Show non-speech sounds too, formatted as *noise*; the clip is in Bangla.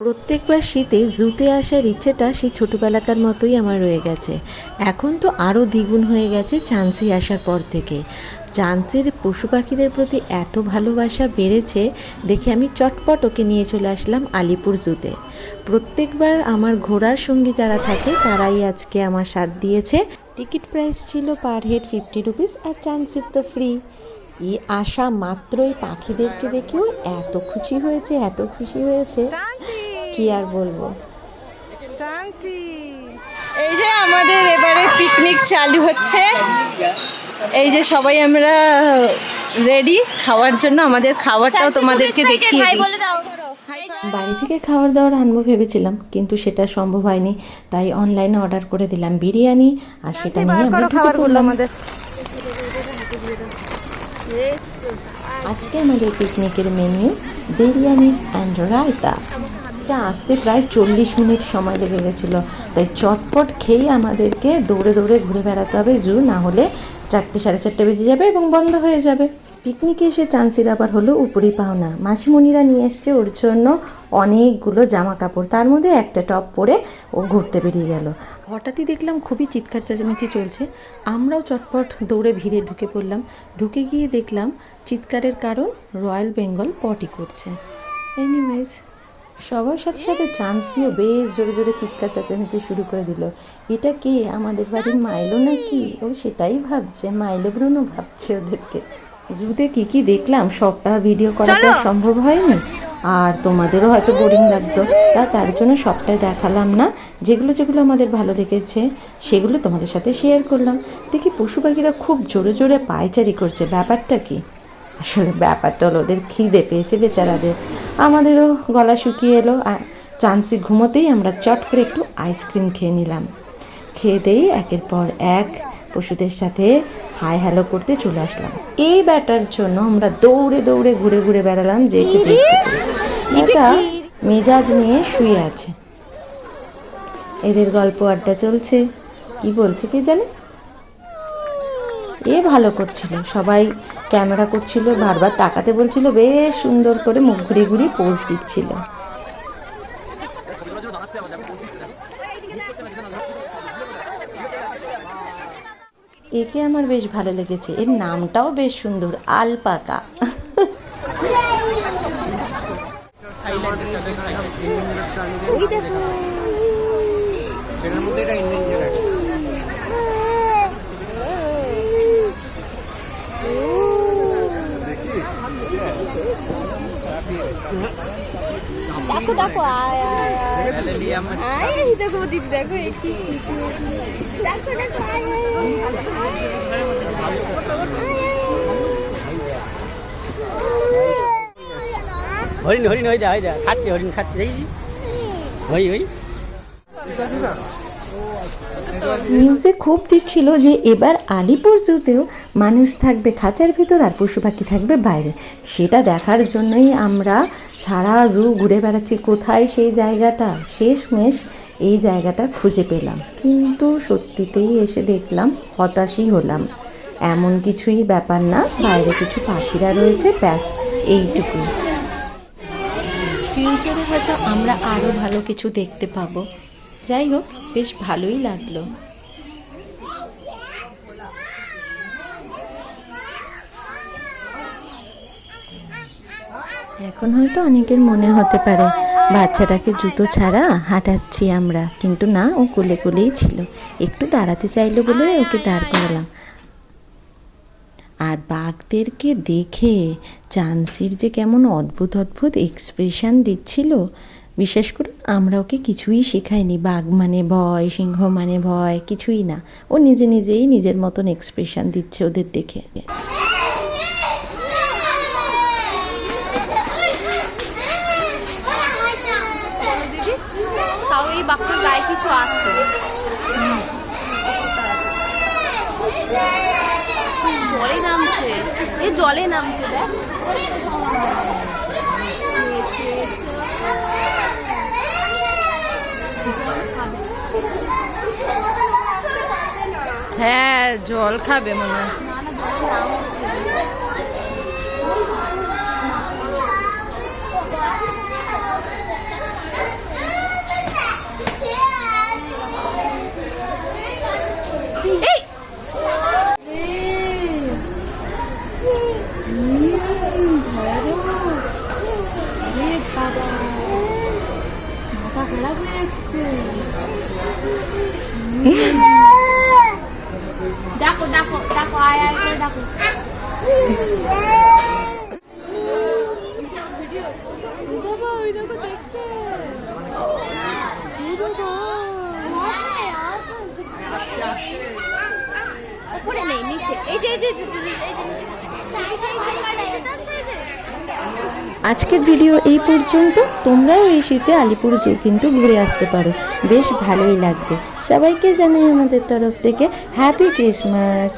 প্রত্যেকবার শীতে জুতে আসার ইচ্ছেটা সেই ছোটোবেলাকার মতোই আমার রয়ে গেছে। এখন তো আরও দ্বিগুণ হয়ে গেছে চান্সি আসার পর থেকে। চান্সের পশু পাখিদের প্রতি এত ভালোবাসা বেড়েছে, দেখে আমি চটপট ওকে নিয়ে চলে আসলাম আলিপুর জুতে। প্রত্যেকবার আমার ঘোড়ার সঙ্গী যারা থাকে, তারাই আজকে আমার সাথ দিয়েছে। টিকিট প্রাইস ছিল পার হেড ফিফটি রুপিস আর চান্সের তো ফ্রি। এই আসা মাত্রই পাখিদেরকে দেখেও এত খুশি হয়েছে, এত খুশি হয়েছে। কি আর বলব? এই যে আমাদের এবারে পিকনিক চালু হচ্ছে। এই যে সবাই আমরা রেডি খাওয়ার জন্য। আমাদের খাবারটাও তোমাদেরকে দেখিয়ে দিই। বাড়ি থেকে খাবার দাবার আনব ভেবেছিলাম কিন্তু সেটা সম্ভব হয়নি। তাই অনলাইনে অর্ডার করে দিলাম বিরিয়ানি আর সেটা নিয়ে আমরা ঢুকে পড়লাম। আজকে আমাদের পিকনিকের মেনু বিরিয়ানি অ্যান্ড রায়তা। এটা আসতে প্রায় চল্লিশ মিনিট সময় লেগে গেছিল। তাই চটপট খেয়ে আমাদেরকে দৌড়ে দৌড়ে ঘুরে বেড়াতে হবে জু, না হলে চারটে সাড়ে চারটে বেজে যাবে এবং বন্ধ হয়ে যাবে। পিকনিকে এসে চান্সির আবার হলো উপরি পাওনা। মাসিমণিরা নিয়ে এসছে ওর জন্য অনেকগুলো জামা কাপড় তার মধ্যে একটা টপ পরে ও ঘুরতে বেরিয়ে গেল। হঠাৎই দেখলাম খুবই চিৎকার চেঁচামেচি চলছে। আমরাও চটপট দৌড়ে ভিড়ে ঢুকে পড়লাম। ঢুকে গিয়ে দেখলাম চিৎকারের কারণ রয়্যাল বেঙ্গল পটি করছে। এনিওয়েজ সবার সাথে সাথে চান্সিও বেশ জোরে জোরে চিৎকার চেঁচামেচি শুরু করে দিল। এটা কে? আমাদের বাড়ির মাইলো নাকি? ও সেটাই ভাবছে। মাইলো ব্রুনো ভাবছে ওদেরকে। জুতে কি কি দেখলাম সবটা ভিডিও করা তো সম্ভব হয়নি। আর তোমাদেরও হয়তো বোরিং লাগতো। তা তার জন্য সবটাই দেখালাম না। যেগুলো যেগুলো আমাদের ভালো লেগেছে সেগুলো তোমাদের সাথে শেয়ার করলাম। দেখি পশু পাখিরা খুব জোরে জোরে পায়চারি করছে। ব্যাপারটা কি? আসলে ব্যাপারটা হলো, ওদের খিদে পেয়েছে বেচারাদের। আমাদেরও গলা শুকিয়ে এলো, আর চান্সি ঘুমোতেই আমরা চট করে একটু আইসক্রিম খেয়ে নিলাম। খেয়ে দেই একের পর এক পশুদের সাথে হাই হ্যালো করতে চলে আসলাম। এই ব্যাটার জন্য আমরা দৌড়ে দৌড়ে ঘুরে ঘুরে বেড়ালাম, যে এটা মেজাজ নিয়ে শুয়ে আছে। এদের গল্প আড্ডা চলছে। কি বলছে কে জানে? এ ভালো করছিল। সবাই ক্যামেরা করছিল বারবার তাকাতে বলছিল বেশ সুন্দর করে মুখ ঘুরিয়ে ঘুরিয়ে পোজ দিচ্ছিল। একে আমার বেশ ভালো লেগেছে। এর নামটাও বেশ সুন্দর আলপাকা। মধ্যে এটা ইন্ডিয়ান আছে দেখো দেখো আয় আয় আয় আয় দেখো দিদি দেখো কি দেখো দেখো হরিণ হরিণ হয়ে যায় হয়ে যায় খাচ্ছে হরিণ খাচ্ছে দেখি হই হই নিউজে খুব দিচ্ছিল যে এবার আলিপুর জুতেও মানুষ থাকবে খাঁচার ভিতর আর পশু পাখি থাকবে বাইরে। সেটা দেখার জন্যই আমরা সারা জু ঘুরে বেড়াচ্ছি। কোথায় সেই জায়গাটা? শেষমেশ এই জায়গাটা খুঁজে পেলাম। কিন্তু সত্যিতেই এসে দেখলাম হতাশই হলাম। এমন কিছুই ব্যাপার না, বাইরে কিছু পাখিরা রয়েছে, ব্যাস, এইটুকুই। ফিউচারে হয়তো আমরা আরও ভালো কিছু দেখতে পাবো। যাই হোক, বেশ ভালোই লাগল। এখন হয়তো অনেকের মনে হতে পারে, বাচ্চাটাকে জুতো ছাড়া হাঁটাচ্ছি আমরা, কিন্তু না, ও কোলে কোলেই ছিল। একটু দাঁড়াতে চাইলো বলে ওকে দাঁড় করালাম। আর বাঘদেরকে দেখে চান্সির যে কেমন অদ্ভুত অদ্ভুত এক্সপ্রেশন দিচ্ছিল বিশ্বাস করুন আমরা ওকে কিছুই শেখাইনি, বাঘ মানে ভয়, সিংহ মানে ভয়, কিছুই না। ও নিজে নিজেই নিজের মতন এক্সপ্রেশন দিচ্ছে ওদের দেখে। কিছু আছে? জলে নামছে, দেখ। হ্যাঁ জল খাবে মনে হয়। মাথা খারাপ হয়ে যাচ্ছে। *laughs* ডাকো ডাকো ডাকো আয় আয় করে ডাকো উপরে নেই নিচে এই যে এই যে এই যে, নিচে। এই যে, এই যে, এই যে, এই যে, এই যে। আজকের ভিডিও এই পর্যন্ত। তোমরাও এই শীতে আলিপুর জু কিন্তু ঘুরে আসতে পারো। বেশ ভালোই লাগবে। সবাইকে জানাই আমাদের তরফ থেকে হ্যাপি ক্রিসমাস